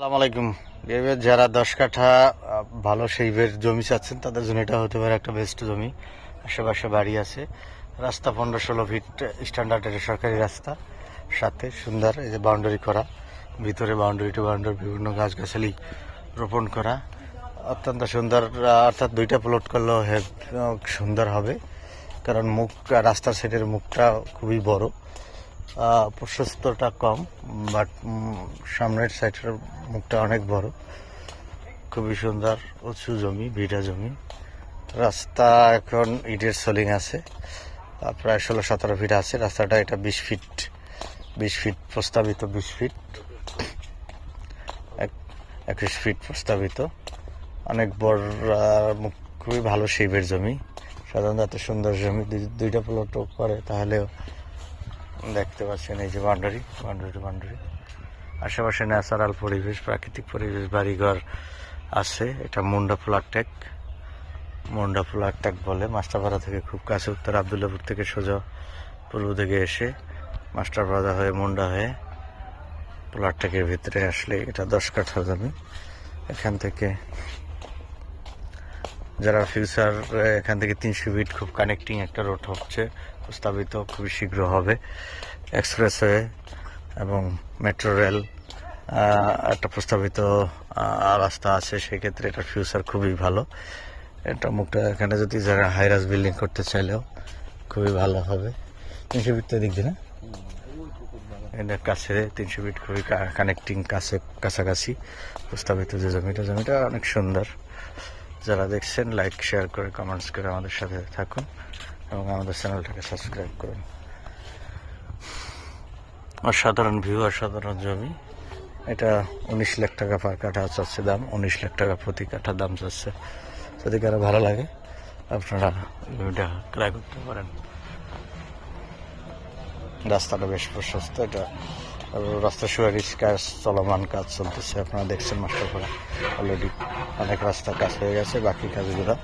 আসসালামু আলাইকুম। এবার যারা দশ কাঠা ভালো সেইভের জমি চাচ্ছেন, তাদের জন্য এটা হতে পারে একটা বেস্ট জমি। আশেপাশে বাড়ি আছে। রাস্তা পনেরো ষোলো ফিট স্ট্যান্ডার্ডের সরকারি রাস্তা। সাথে সুন্দর, এই যে বাউন্ডারি করা। ভিতরে বাউন্ডারি টু বাউন্ডারি বিভিন্ন গাছগাছালি রোপণ করা। অত্যন্ত সুন্দর অর্থাৎ দুইটা প্লট করলেও সুন্দর হবে। কারণ মুখ, রাস্তার সাইডের মুখটা খুবই বড়। প্রশস্তটা কম বাট সামনের সাইডের মুখটা অনেক বড়। খুবই সুন্দর, উঁচু জমি, ভিটা জমি। রাস্তা এখন ইটের সোলিং আছে। প্রায় ষোলো সতেরো ফিট আছে। রাস্তাটা এটা বিশ ফিট বিশ ফিট প্রস্তাবিত, বিশ ফিট। এক- একুশ ফিট প্রস্তাবিত। অনেক বড় খুবই ভালো শিবের জমি। সাধারণত এত সুন্দর জমি দুইটা প্লটও করে, তাহলেও দেখতে পাচ্ছেন এই যে বাউন্ডারি বাউন্ডারি বাউন্ডারি। আশেপাশে ন্যাচারাল পরিবেশ, প্রাকৃতিক পরিবেশ, বাড়িঘর আছে। এটা মুন্ডা ফ্লাটটেক মুন্ডা ফ্লাটটেক বলে মাস্টারপাড়া থেকে খুব কাছে, উত্তর আবদুল্লাপুর থেকে সোজা পূর্ব দিকে এসে মাস্টারপাড়া হয়ে মুন্ডা হয়ে ফ্লাটটেকের ভিতরে আসলে এটা দশ কাঠা জমি। এখান থেকে যারা ফিউচার এখান থেকে তিনশো ফিট খুব কানেক্টিং একটা রোড হচ্ছে প্রস্তাবিত খুবই শীঘ্র হবে। এক্সপ্রেসওয়ে এবং মেট্রো রেল একটা প্রস্তাবিত রাস্তা আছে, সেক্ষেত্রে এটা ফিউচার খুবই ভালো। এটা মুখটা এখানে যদি যারা হাইরাস বিল্ডিং করতে চাইলেও খুবই ভালো হবে। তিনশো ফিট তো দিক দিয়ে না? এটা কাছে, তিনশো ফিট খুবই কানেক্টিং কাছে, কাছাকাছি। প্রস্তাবিত যে জমিটা জমিটা অনেক সুন্দর। যারা দেখছেন লাইক শেয়ার করে কমেন্টস করে আমাদের সাথে থাকুন এবং আমাদের চ্যানেলটাকে সাবস্ক্রাইব করুন। অসাধারণ ভিউ অসাধারণ জমি। এটা উনিশ লাখ টাকা পার কাঠা চাচ্ছে দাম, উনিশ লাখ টাকা প্রতি কাঠা দাম চাচ্ছে। যদি কারও ভালো লাগে, আপনারা জমিটা ক্রয় করতে পারেন। রাস্তাটা বেশ প্রশস্ত, এটা রাস্তা সুয়ারিশ কাজ চলমান কাজ চলতেছে, আপনারা দেখছেন মাস্টার মাস্টারপাড়া অলরেডি অনেক রাস্তা কাজ হয়ে গেছে, বাকি কাজগুলো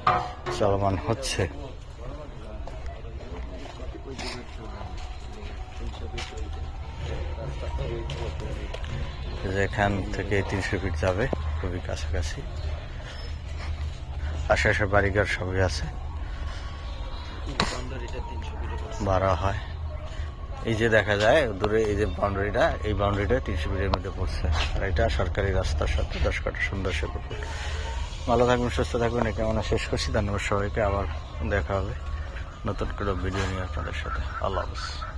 চলমান হচ্ছে। যেখান থেকে তিনশো ফিট যাবে, খুবই কাছাকাছি। আশেপাশে বাড়িঘর সবই আছে। বাড়া হয়। এই যে দেখা যায়, দূরে এই যে বাউন্ডারিটা এই বাউন্ডারিটা তিনশো মিটারের মধ্যে পড়ছে। আর এটা সরকারি রাস্তার সাথে দশ কাটা সুন্দর সে পুকুর ভালো থাকবেন, সুস্থ থাকবেন, একে আমরা শেষ করছি। ধন্যবাদ সবাইকে। আবার দেখা হবে নতুন করে ভিডিও নিয়ে আপনাদের সাথে। আল্লাহ হাফিজ।